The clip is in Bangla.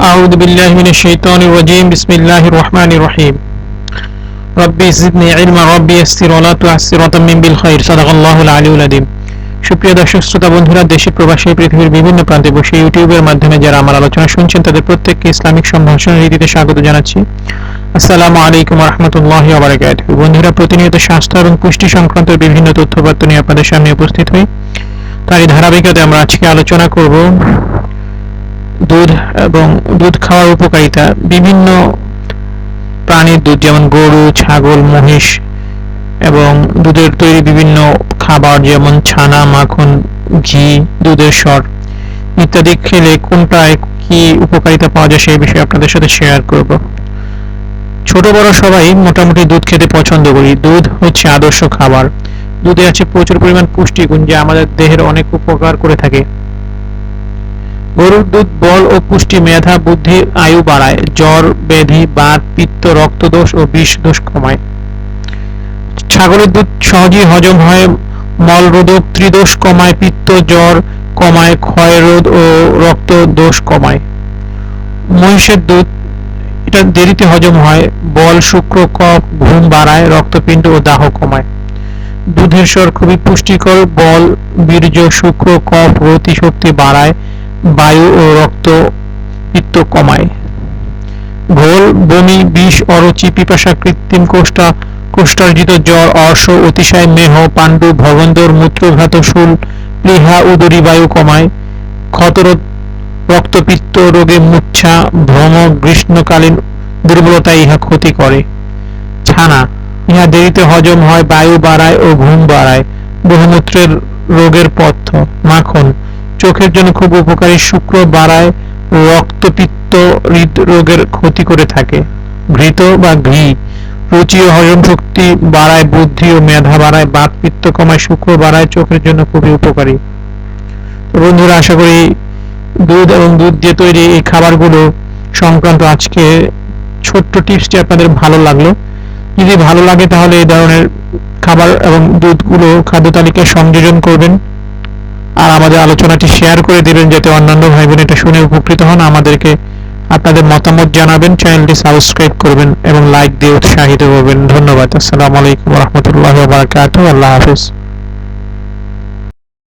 أعوذ بالله من الشيطان الرجيم بسم الله الرحمن الرحيم ربي زدني علما ربي يسر ولا تعسر وتمم بالخير صدق الله العلي العظيم সুপ্রিয় দর্শক শ্রোতা বন্ধুরা দেশে প্রবাসী পৃথিবীর বিভিন্ন প্রান্তে বসে ইউটিউবের মাধ্যমে যারা আমার আলোচনা শুনছেন তাদের প্রত্যেককে ইসলামিক সম্ভাষণ রীতিতে স্বাগত জানাচ্ছি আসসালামু আলাইকুম রহমতুল্লাহ আবরাকাত বন্ধুরা প্রতিনিয়ত স্বাস্থ্য এবং পুষ্টি সংক্রান্ত বিভিন্ন তথ্যপত্র নিয়ে আপনাদের সামনে উপস্থিত হই তারই ধারাবাহিকতায় আমরা আজকে আলোচনা করব দুধ এবং দুধ খাওয়ার উপকারিতা। বিভিন্ন প্রাণীর দুধ যেমন গরু, ছাগল, মহিষ এবং দুধের তৈরি বিভিন্ন খাবার যেমন ছানা, মাখন, ঘি, দুধের স্বর ইত্যাদি খেলে কোনটায় কি উপকারিতা পাওয়া যায় সেই বিষয়ে আপনাদের সাথে শেয়ার করব। ছোট, বড় সবাই মোটামুটি দুধ খেতে পছন্দ করি। দুধ হচ্ছে আদর্শ খাবার। দুধে আছে প্রচুর পরিমাণ পুষ্টিগুণ যা আমাদের দেহের অনেক উপকার করে থাকে। গরুর দুধ বল ও পুষ্টি মেধা বুদ্ধি আয়ু বাড়ায়, জ্বর ব্যাধি বাত, পিত্ত, রক্তদোষ ও বিষ দোষ কমায়। ছাগলের দুধ সহজেই হজম হয়, মলরোধক ত্রিদোষ কমায়, পিত্ত, জ্বর কমায় ক্ষয় রোধ ও রক্ত দোষ কমায়। মহিষের দুধ, এটা দেরিতে হজম হয়, বল, শুক্র, কফ, ঘুম বাড়ায়, রক্তপিণ্ড ও দাহ কমায়। দুধের স্বর খুবই পুষ্টিকর, বল, বীর্য, শুক্র, কফ গতি শক্তি বাড়ায় বায়ু ও রক্ত পিত্ত কমায়। ঘোল, বমি, বিষ, অরুচি, পিপাসা, কৃত্রিম কোষ্ঠা কোষ্ঠার্জিত জ্বর, অর্শ, অতিশয় মেহ, পাণ্ডু, ভগন্দর, মূত্রঘাত, শুল প্লীহা উদরী বায়ু কমায়। ক্ষতরোধ, রক্তপিত্ত রোগে মূর্ছা ভ্রম, গ্রীষ্মকালীন দুর্বলতা ইহা ক্ষতি করে। ছানা, ইহা দেরিতে হজম হয়, বায়ু বাড়ায় ও ঘুম বাড়ায়। বহুমূত্রের রোগের পথ্য মাখন চোখের জন্য খুব উপকারী শুক্র বাড়ায় রক্তপিত্ত হৃদরোগের ক্ষতি করে থাকে। ঘৃত বা ঘি রুচি ও হজম শক্তি বাড়ায়, বুদ্ধি ও মেধা বাড়ায় বাত পিত্ত কমায়, শুক্র বাড়ায় চোখের জন্য খুবই উপকারী। বন্ধুরা, আশা করি দুধ এবং দুধ দিয়ে তৈরি এই খাবারগুলো সংক্রান্ত আজকে ছোট্ট টিপসটি আপনাদের ভালো লাগল। যদি ভালো লাগে তাহলে এই ধরনের খাবার এবং দুধগুলো খাদ্য তালিকায় সংযোজন করবেন। আর আমাদের আলোচনাটি শেয়ার করে দিবেন যাতে অন্যান্য ভাই বোন এটা শুনে উপকৃত হন। আমাদেরকে আপনাদের মতামত জানাবেন চ্যানেলটি সাবস্ক্রাইব করবেন এবং লাইক দিয়ে উৎসাহিত করবেন ধন্যবাদ। আসসালামু আলাইকুম রহমতুল্লাহ আল্লাহ হাফিজ।